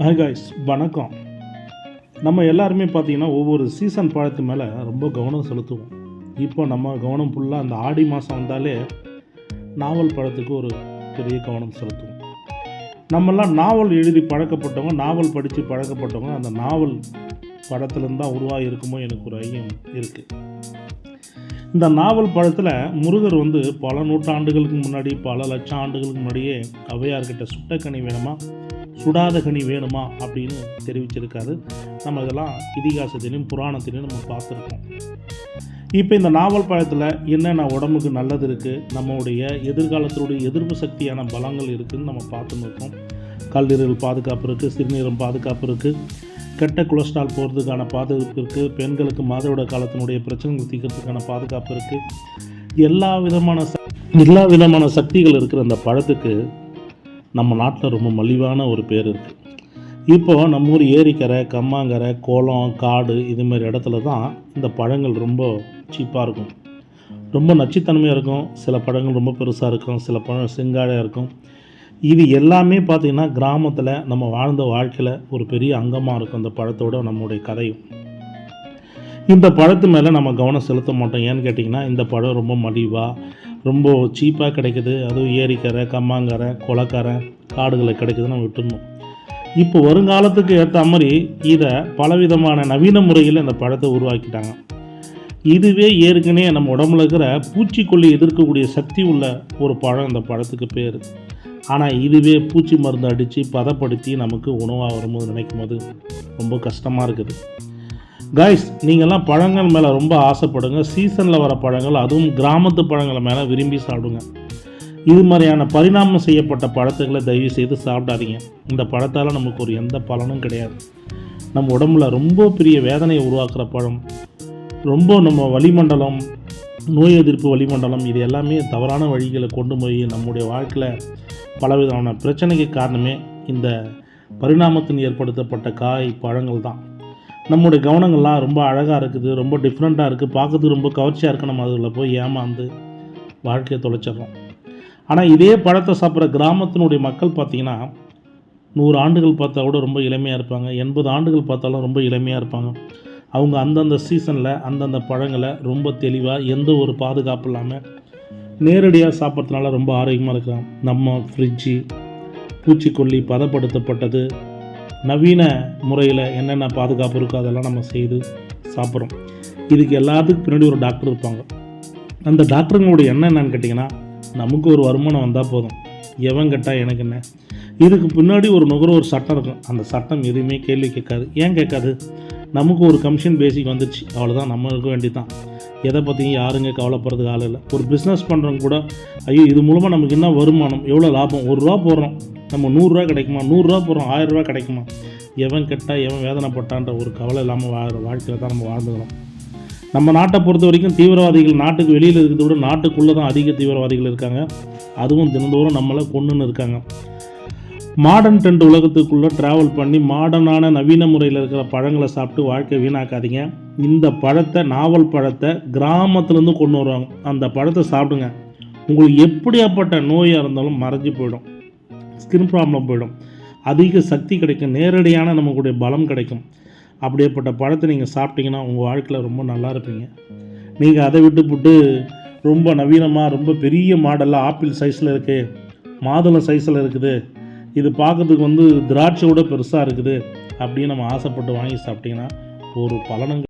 Hi guys வணக்கம். நம்ம எல்லாருமே பார்த்தீங்கன்னா ஒவ்வொரு சீசன் பழத்து மேலே ரொம்ப கவனம் செலுத்துவோம். இப்போ நம்ம கவனம் ஃபுல்லாக அந்த ஆடி மாதம் வந்தாலே நாவல் பழத்துக்கு ஒரு பெரிய கவனம் செலுத்துவோம். நம்மெல்லாம் நாவல் எழுதி பழக்கப்பட்டவங்க நாவல் படித்து பழக்கப்பட்டவங்க அந்த நாவல் படத்துலேருந்து தான் உருவாக இருக்குமோ எனக்கு ஒரு ஐயம் இருக்குது இந்த நாவல் பழத்தில் முருகர் வந்து பல நூற்றாண்டுகளுக்கு முன்னாடி பல லட்சம் ஆண்டுகளுக்கு முன்னாடியே அவையார்கிட்ட சுட்டக்கனி வேணுமா? சுடாத கனி வேணுமா அப்படின்னு தெரிவிச்சிருக்காரு. நம்ம இதெல்லாம் இதிகாசத்திலையும் புராணத்திலையும் நம்ம பார்த்துருக்கோம். இப்போ இந்த நாவல் பழத்தில் என்னென்ன உடம்புக்கு நல்லது இருக்குது நம்மளுடைய எதிர்காலத்தினுடைய எதிர்ப்பு சக்தியான பலங்கள் இருக்குதுன்னு நம்ம பார்த்துன்னு இருக்கோம். கல்லீரல் பாதுகாப்பு இருக்குது சிறுநீரம் பாதுகாப்பு இருக்குது கெட்ட கொலஸ்ட்ரால் போகிறதுக்கான பாதுகாப்பு இருக்குது பெண்களுக்கு மாதவிட காலத்தினுடைய பிரச்சனைகள் தீர்க்கிறதுக்கான பாதுகாப்பு இருக்குது எல்லா விதமான எல்லா விதமான சக்திகள் இருக்கிற அந்த பழத்துக்கு நம்ம நாட்டில் ரொம்ப மலிவான ஒரு பேர் இருக்குது இப்போது நம்ம ஊர் ஏரிக்கரை கம்மாங்கரை குளம் காடு இது மாதிரி இடத்துல தான் இந்த பழங்கள் ரொம்ப சீப்பாக இருக்கும். ரொம்ப நச்சுத்தன்மையாக இருக்கும். சில பழங்கள் ரொம்ப பெருசாக இருக்கும். சில பழம் செங்காடையாக இருக்கும். இது எல்லாமே பார்த்திங்கன்னா கிராமத்தில் நம்ம வாழ்ந்த வாழ்க்கையில் ஒரு பெரிய அங்கமாக இருக்கும் அந்த பழத்தோட நம்முடைய கதையும். இந்த பழத்து மேலே நம்ம கவனம் செலுத்த மாட்டோம். ஏன்னு கேட்டிங்கன்னா இந்த பழம் ரொம்ப மலிவாக ரொம்ப சீப்பாக கிடைக்குது. அதுவும் ஏரிக்கரை கம்மாங்கரை குளக்கரை காடுகளை கிடைக்குதுன்னு நம்ம விட்டுருந்தோம் இப்போ வருங்காலத்துக்கு ஏற்ற மாதிரி இதை பலவிதமான நவீன முறையில் இந்த பழத்தை உருவாக்கிட்டாங்க. இதுவே ஏற்கனவே நம்ம உடம்புல இருக்கிற பூச்சிக்கொல்லி எதிர்க்கக்கூடிய சக்தி உள்ள ஒரு பழம் இந்த பழத்துக்கு பேர். ஆனால் இதுவே பூச்சி மருந்து அடித்து பதப்படுத்தி நமக்கு உணவாக வரும்போது நினைக்கும் போது ரொம்ப கஷ்டமாக இருக்குது. கைஸ் நீங்கள்லாம் பழங்கள் மேலே ரொம்ப ஆசைப்படுங்க. சீசனில் வர பழங்கள் அதுவும் கிராமத்து பழங்களை மேலே விரும்பி சாப்பிடுங்க. இது மாதிரியான பரிணாமம் செய்யப்பட்ட பழத்துக்களை தயவு செய்து சாப்பிடாதீங்க. இந்த பழத்தால் நமக்கு ஒரு எந்த பலனும் கிடையாது. நம்ம உடம்புல ரொம்ப பெரிய வேதனையை உருவாக்குற பழம். ரொம்ப நம்ம வளிமண்டலம் நோய் எதிர்ப்பு வளிமண்டலம் இது எல்லாமே தவறான வழிகளை கொண்டு போய் நம்முடைய வாழ்க்கையில் பலவிதமான பிரச்சனைக்கு காரணமே இந்த பரிணாமத்தின் ஏற்படுத்தப்பட்ட காய் பழங்கள் தான் நம்முடைய கவனங்கள்லாம் ரொம்ப அழகாக இருக்குது ரொம்ப டிஃப்ரெண்ட்டாக இருக்குது. பார்க்கறதுக்கு ரொம்ப கவர்ச்சியாக இருக்குது நம்ம அதில் போய் ஏமாந்து வாழ்க்கையை தொலைச்சிடுறோம். ஆனால் இதே பழத்தை சாப்பிட்ற கிராமத்தினுடைய மக்கள் பார்த்திங்கன்னா நூறு ஆண்டுகள் பார்த்தா கூட ரொம்ப இளமையாக இருப்பாங்க. எண்பது ஆண்டுகள் பார்த்தாலும் ரொம்ப இளமையாக இருப்பாங்க. அவங்க அந்தந்த சீசனில் அந்தந்த பழங்களை ரொம்ப தெளிவாக எந்த ஒரு பாதுகாப்பு இல்லாமல் நேரடியாக சாப்பிட்றதுனால ரொம்ப ஆரோக்கியமாக இருக்கிறாங்க நம்ம ஃப்ரிட்ஜு பூச்சிக்கொல்லி பதப்படுத்தப்பட்டது நவீன முறையில் என்னென்ன பாதுகாப்பு இருக்கோ அதெல்லாம் நம்ம செய்து சாப்பிட்றோம். இதுக்கு எல்லாத்துக்கும் பின்னாடி ஒரு டாக்டர் இருப்பாங்க. அந்த டாக்டருங்களுடைய எண்ணம் என்னன்னு கேட்டிங்கன்னா நமக்கு ஒரு வருமானம் வந்தால் போதும். எவன் கேட்டால் எனக்கு என்ன? இதுக்கு பின்னாடி ஒரு நுகர்வோர் சட்டம் இருக்கும். அந்த சட்டம் எதுவுமே கேள்வி கேட்காது. ஏன் கேட்காது? நமக்கு ஒரு கமிஷன் பேசிக் வந்துச்சு அவ்வளோதான் நம்மளுக்கு வேண்டி வேண்டியதுதான். எதை பற்றியும் யாருங்க கவலைப்படுறதுக்கு ஆள் இல்லை. ஒரு பிஸ்னஸ் பண்ணுறவங்க கூட ஐயோ இது மூலமாக நமக்கு என்ன வருமானம்? எவ்வளோ லாபம்? ஒரு ரூபா போடுறோம். நம்ம நூறுரூவா கிடைக்குமா? நூறுரூவா போகிறோம் ஆயிரம் ரூபா கிடைக்குமா? எவன் கெட்டால் எவன் வேதனைப்பட்டான்ற ஒரு கவலை இல்லாமல் வாழ்கிற வாழ்க்கையில் தான் நம்ம வாழ்ந்துக்கிறோம் நம்ம நாட்டை பொறுத்த வரைக்கும் தீவிரவாதிகள் நாட்டுக்கு வெளியில் இருக்கிறத விட நாட்டுக்குள்ளே தான் அதிக தீவிரவாதிகள் இருக்காங்க. அதுவும் தினந்தோறும் நம்மளை கொண்டுன்னு இருக்காங்க. மாடர்ன் ட்ரெண்ட் உலகத்துக்குள்ளே ட்ராவல் பண்ணி மாடர்னான நவீன முறையில் இருக்கிற பழங்களை சாப்பிட்டு வாழ்க்கை வீணாக்காதீங்க. இந்த பழத்தை நாவல் பழத்தை கிராமத்துலேருந்து கொண்டு வருவாங்க. அந்த பழத்தை சாப்பிடுங்க. உங்களுக்கு எப்படியாப்பட்ட நோயாக இருந்தாலும் மறைஞ்சு போயிடும். ஸ்கின் ப்ராப்ளம் போயிடும். அதிக சக்தி கிடைக்கும். நேரடியான நமக்குடைய பலம் கிடைக்கும். அப்படியேப்பட்ட பழத்தை நீங்கள் சாப்பிட்டீங்கன்னா உங்கள் வாழ்க்கையில் ரொம்ப நல்லா இருப்பீங்க. நீங்கள் அதை விட்டுப்புட்டு ரொம்ப நவீனமாக ரொம்ப பெரிய மாடலாக ஆப்பிள் சைஸில் இருக்குது மாதுளம் சைஸில் இருக்குது. இது பார்க்கறதுக்கு வந்து திராட்சையோட பெருசாக இருக்குது. அப்படின்னு நம்ம ஆசைப்பட்டு வாங்கி சாப்பிட்டிங்கன்னா ஒரு பலனங்கள்